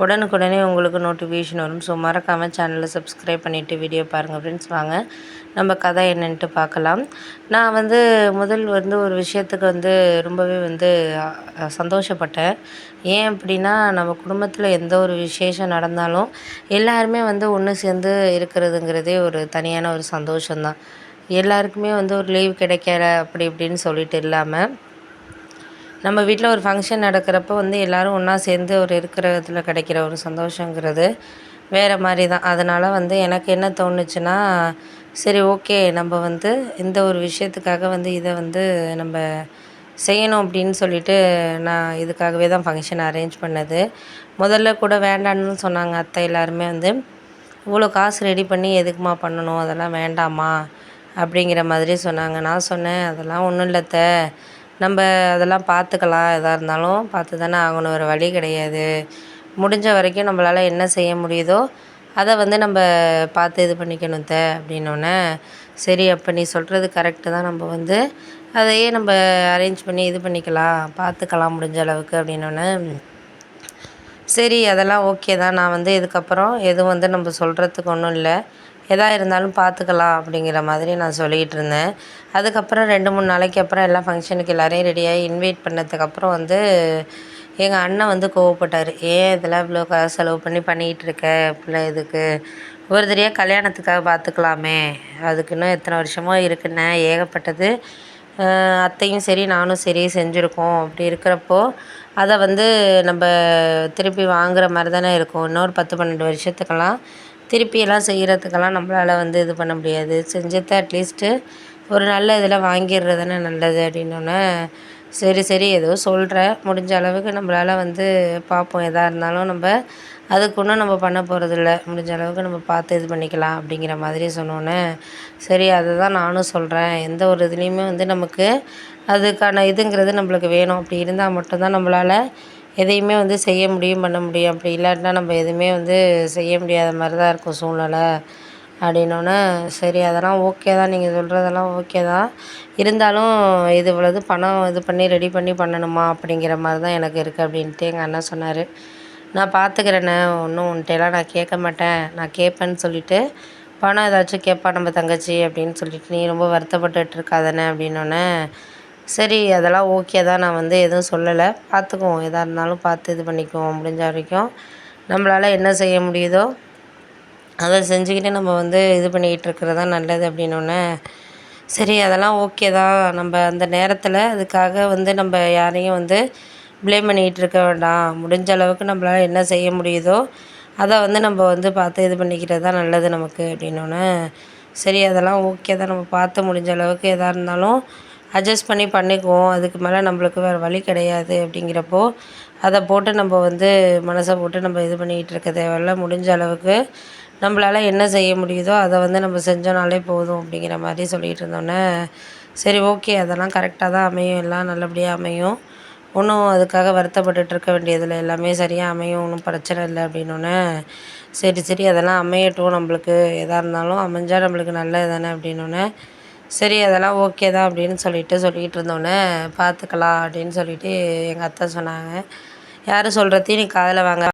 உடனுக்குடனே உங்களுக்கு நோட்டிஃபிகேஷன் வரும். ஸோ மறக்காமல் சேனலை சப்ஸ்கிரைப் பண்ணிவிட்டு வீடியோ பாருங்கள் ஃப்ரெண்ட்ஸ் வாங்க நம்ம கதை என்னன்ட்டு பார்க்கலாம். நான் வந்து முதல் வந்து ஒரு விஷயத்துக்கு வந்து ரொம்பவே வந்து சந்தோஷப்பட்டேன். ஏன் அப்படின்னா நம்ம குடும்பத்தில் எந்த ஒரு விசேஷம் நடந்தாலும் எல்லாருமே வந்து ஒன்று சேர்ந்து இருக்கிறதுங்கிறதே ஒரு தனியான ஒரு சந்தோஷம்தான். எல்லாருக்குமே வந்து ஒரு லீவ் கிடைக்கல அப்படி இப்படின்னு சொல்லிட்டு இல்லாமல் நம்ம வீட்டில் ஒரு ஃபங்க்ஷன் நடக்கிறப்ப வந்து எல்லோரும் ஒன்றா சேர்ந்து ஒரு இருக்கிறதுல கிடைக்கிற ஒரு சந்தோஷங்கிறது வேறு மாதிரி தான் அதனால் வந்து எனக்கு என்ன தோணுச்சுன்னா சரி ஓகே நம்ம வந்து இந்த ஒரு விஷயத்துக்காக வந்து இதை வந்து நம்ம செய்யணும் அப்படின்னு சொல்லிட்டு நான் இதுக்காகவே தான் ஃபங்க்ஷன் அரேஞ்ச் பண்ணது. முதல்ல கூட வேண்டான்னு சொன்னாங்க அத்தை எல்லாருமே வந்து இவ்வளோ காசு ரெடி பண்ணி எதுக்குமா பண்ணணும்? அதெல்லாம் வேண்டாமா? அப்படிங்கிற மாதிரி சொன்னாங்க. நான் சொன்னேன் அதெல்லாம் ஒன்றும் இல்லை அத்தை. நம்ம அதெல்லாம் பார்த்துக்கலாம் எதாக இருந்தாலும் பார்த்து தானே ஆகணும் வேறு வழி கிடையாது. முடிஞ்ச வரைக்கும் நம்மளால் என்ன செய்ய முடியுதோ அதை வந்து நம்ம பார்த்து இது பண்ணிக்கணும் த அப்படின்னோடனே சரி அப்போ நீ சொல்கிறது கரெக்டு தான். நம்ம வந்து அதையே நம்ம அரேஞ்ச் பண்ணி இது பண்ணிக்கலாம் பார்த்துக்கலாம் முடிஞ்ச அளவுக்கு அப்படின்னோடனே சரி அதெல்லாம் ஓகே தான். நான் வந்து இதுக்கப்புறம் எதுவும் வந்து நம்ம சொல்கிறதுக்கு ஒன்றும் இல்லை. எதாக இருந்தாலும் பார்த்துக்கலாம் அப்படிங்கிற மாதிரி நான் சொல்லிக்கிட்டு இருந்தேன். அதுக்கப்புறம் ரெண்டு மூணு நாளைக்கு அப்புறம் எல்லாம் ஃபங்க்ஷனுக்கு எல்லோரையும் ரெடியாகி இன்வைட் பண்ணதுக்கப்புறம் வந்து எங்கள் அண்ணன் வந்து கோவப்பட்டார். ஏன் இதெல்லாம் இவ்வளோ காசு செலவு பண்ணி பண்ணிக்கிட்டு இருக்க? பிள்ளை இதுக்கு ஒரு தடவையாக கல்யாணத்துக்காக பார்த்துக்கலாமே அதுக்கு இன்னும் எத்தனை வருஷமோ இருக்குண்ணே ஏகப்பட்டது. அத்தையும் சரி நானும் சரி செஞ்சுருக்கோம். அப்படி இருக்கிறப்போ அதை வந்து நம்ம திருப்பி வாங்குற மாதிரி தானே இருக்கும். இன்னொரு பத்து பன்னெண்டு வருஷத்துக்கெல்லாம் திருப்பியெல்லாம் செய்கிறதுக்கெல்லாம் நம்மளால் வந்து இது பண்ண முடியாது. செஞ்சதை அட்லீஸ்ட்டு ஒரு நல்ல இதில் வாங்கிடுறதுண்ணே நல்லது அப்படின்னோடனே சரி சரி ஏதோ சொல்கிற முடிஞ்ச அளவுக்கு நம்மளால் வந்து பார்ப்போம். எதாக இருந்தாலும் நம்ம அதுக்கு ஒன்றும் நம்ம பண்ண போகிறதில்ல முடிஞ்ச அளவுக்கு நம்ம பார்த்து இது பண்ணிக்கலாம் அப்படிங்கிற மாதிரி சொன்னோன்னே சரி அதை தான் நானும் சொல்கிறேன் எந்த ஒரு இதுலேயுமே வந்து நமக்கு அதுக்கான இதுங்கிறது நம்மளுக்கு வேணும். அப்படி இருந்தால் மட்டும்தான் நம்மளால் எதையுமே வந்து செய்ய முடியும் பண்ண முடியும். அப்படி இல்லாட்டினா நம்ம எதுவுமே வந்து செய்ய முடியாத மாதிரி தான் இருக்கும் சூழ்நிலை. அப்படின்னோடனே சரி அதெல்லாம் ஓகே தான். நீங்கள் சொல்கிறதெல்லாம் ஓகே தான். இருந்தாலும் இது இவ்வளோது பணம் இது பண்ணி ரெடி பண்ணி பண்ணணுமா அப்படிங்கிற மாதிரி தான் எனக்கு இருக்குது அப்படின்ட்டு எங்கள் அண்ணன் சொன்னார். நான் பார்த்துக்கிறேண்ணே ஒன்றும் உன்ட்டெல்லாம் நான் கேட்க மாட்டேன். நான் கேட்பேன்னு சொல்லிவிட்டு பணம் ஏதாச்சும் கேட்பா நம்ம தங்கச்சி அப்படின்னு சொல்லிட்டு நீ ரொம்ப வருத்தப்பட்டுட்டு இருக்காதானே அப்படின்னோடனே சரி அதெல்லாம் ஓகே தான். நான் வந்து எதுவும் சொல்லலை. பார்த்துக்குவோம். எதாக இருந்தாலும் பார்த்து இது பண்ணிக்குவோம் முடிஞ்ச வரைக்கும். நம்மளால் என்ன செய்ய முடியுதோ அதை செஞ்சுக்கிட்டு நம்ம வந்து இது பண்ணிக்கிட்டு இருக்கிறது தான் நல்லது அப்படின்னோடனே சரி அதெல்லாம் ஓகே தான். நம்ம அந்த நேரத்தில் அதுக்காக வந்து நம்ம யாரையும் வந்து ப்ளேம் பண்ணிக்கிட்டு இருக்க வேண்டாம். முடிஞ்ச அளவுக்கு நம்மளால் என்ன செய்ய முடியுதோ அதை வந்து நம்ம வந்து பார்த்து இது பண்ணிக்கிறது தான் நல்லது நமக்கு அப்படின்னோடனே சரி அதெல்லாம் ஓகே தான். நம்ம பார்த்து முடிஞ்ச அளவுக்கு எதாக இருந்தாலும் அட்ஜஸ்ட் பண்ணி பண்ணிக்குவோம். அதுக்கு மேலே நம்மளுக்கு வேறு வழி கிடையாது அப்படிங்கிறப்போ அதை போட்டு நம்ம வந்து மனசை போட்டு நம்ம இது பண்ணிக்கிட்டு இருக்க தேவையில்ல. முடிஞ்ச அளவுக்கு நம்மளால் என்ன செய்ய முடியுதோ அதை வந்து நம்ம செஞ்சோனாலே போதும் அப்படிங்கிற மாதிரி சொல்லிகிட்டு இருந்தோன்னே சரி ஓகே அதெல்லாம் கரெக்டாக தான் அமையும். எல்லாம் நல்லபடியாக அமையும். ஒன்றும் அதுக்காக வருத்தப்பட்டுட்டு இருக்க வேண்டியதில்லை. எல்லாமே சரியாக அமையும். ஒன்றும் பிரச்சனை இல்லை அப்படின்னோடனே சரி சரி அதெல்லாம் அமையட்டும் நம்மளுக்கு. எதாக இருந்தாலும் அமைஞ்சால் நம்மளுக்கு நல்லது தானே அப்படின்னோடனே சரி அதெல்லாம் ஓகே தான் அப்படின்னு சொல்லிட்டு சொல்லிகிட்டு இருந்தோடனே பார்த்துக்கலாம் அப்படின்னு சொல்லிட்டு எங்கள் அத்தை சொன்னாங்க. யார் சொல்கிறதையும் நீ காதில் வாங்க.